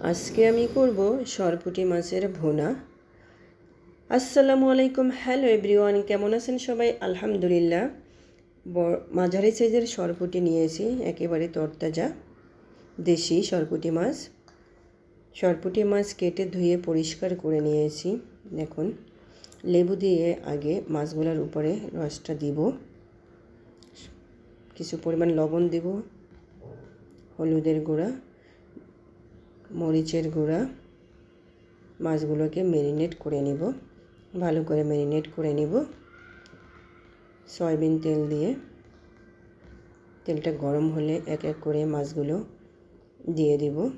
আজকে আমি করব সরপুটি মাছের ভুনা। আসসালামু আলাইকুম, হ্যালো এভরিওয়ান, কেমন আছেন সবাই? আলহামদুলিল্লাহ। ব- মাঝারি সাইজের সরপুটি নিয়েছি, একেবারে তরতাজা, দেশি সরপুটি মাছ। সরপুটি মাছ কেটে ধুয়ে পরিষ্কার করে নিয়েছি। দেখুন, লেবু দিয়ে আগে মাছগুলোর উপরে রসটা দিব। কিছু পরিমাণ লবণ দিব, হলুদের গুঁড়া। মরিচের গুঁড়া, মাছগুলোকে ম্যারিনেট করে নিব। ভালো করে ম্যারিনেট করে নিব। সয়াবিন তেল দিয়ে। তেলটা গরম হলে এক এক করে মাছগুলো দিয়ে দিব।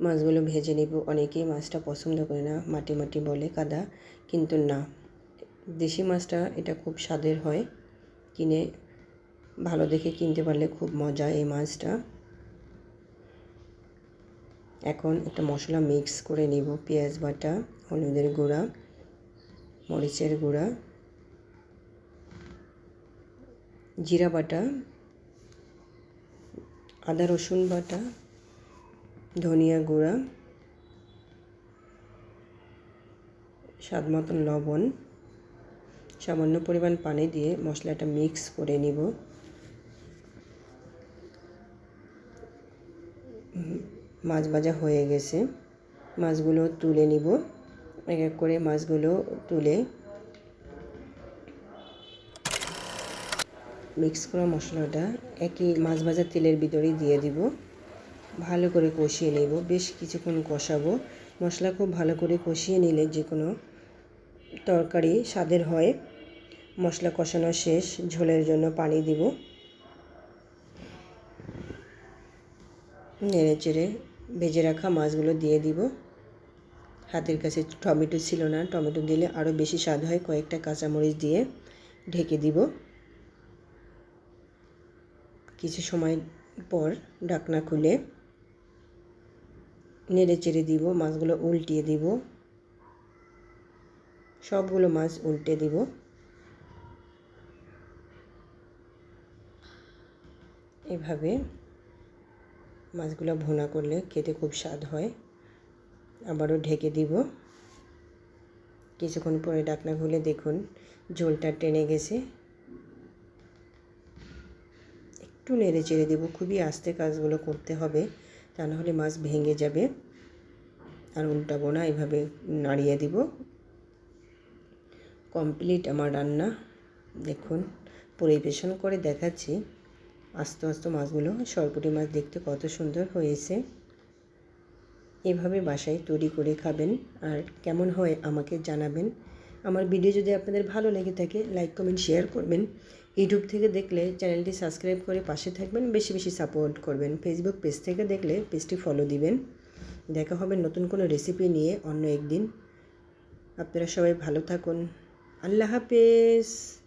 মাছগুলো ভেজে নিব। অনেকেই মাছটা পছন্দ করে না, মাটি মাটি বলে কাদা, কিন্তু না। দেশি মাছটা এটা খুব স্বাদের হয়। কিনে ভালো দেখে কিনতে পারলে খুব মজা এই মাছটা। এখন একটা মশলা মিক্স করে নিব, পেঁয়াজ বাটা, হলুদের গুঁড়া, মরিচের গুঁড়া, জিরা বাটা, আদা রসুন বাটা, ধনিয়া গুঁড়া, স্বাদ মতন লবণ, সামান্য পরিমাণ পানি দিয়ে মশলাটা মিক্স করে নিব। মাছ ভাজা হয়ে গেছে। মাছগুলো তুলে নিব। এক এক করে মাছগুলো তুলে মিক্স করা মশলাটা একই মাছ ভাজার তেলের ভিতরেই দিয়ে দিব। ভালো করে কষিয়ে নেব। বেশ কিছুক্ষণ কষাবো। মশলা খুব ভালো করে কষিয়ে নিলে যে কোনো তরকারি স্বাদের হয়। মশলা কষানো শেষ। ঝোলের জন্য পানি দিব। নেড়ে চেড়ে ভেজে রাখা মাছগুলো দিয়ে দিব। হাতের কাছে টমেটো ছিল না, টমেটো দিলে আরও বেশি স্বাদ হয়। কয়েকটা কাঁচামরিচ দিয়ে ঢেকে দিব। কিছু সময় পর ঢাকনা খুলে নেড়ে চেড়ে দিব, মাছগুলো উল্টিয়ে দিব। সবগুলো মাছ উল্টে দিব। এভাবে মাছগুলো ভুনা করলে খেতে খুব স্বাদ হয়। আবারও ঢেকে দিব। কিছুক্ষণ পরে ডাকনা খুলে দেখুন, ঝোলটা টেনে গেছে। একটু নেড়ে চেড়ে দেবো, খুবই আস্তে কাজগুলো করতে হবে, তা নাহলে মাছ ভেঙে যাবে। আর উল্টাবো না, এভাবে নাড়িয়ে দিব। কমপ্লিট আমার রান্না। দেখুন, পরিবেশন করে দেখাচ্ছি। আস্তে আস্তে মাছগুলো সরপুটি মাছ দেখতে কত সুন্দর হয়েছে। এভাবে বাসায় তৈরি করে খাবেন আর কেমন হয় আমাকে জানাবেন। আমার ভিডিও যদি আপনাদের ভালো লেগে থাকে লাইক কমেন্ট শেয়ার করবেন। ইউটিউব থেকে দেখলে চ্যানেলটি সাবস্ক্রাইব করে পাশে থাকবেন, বেশি বেশি সাপোর্ট করবেন। ফেসবুক পেজ থেকে দেখলে পেজটি ফলো দিবেন। দেখা হবে নতুন কোনো রেসিপি নিয়ে অন্য একদিন। আপনারা সবাই ভালো থাকুন। আল্লাহ হাফেজ।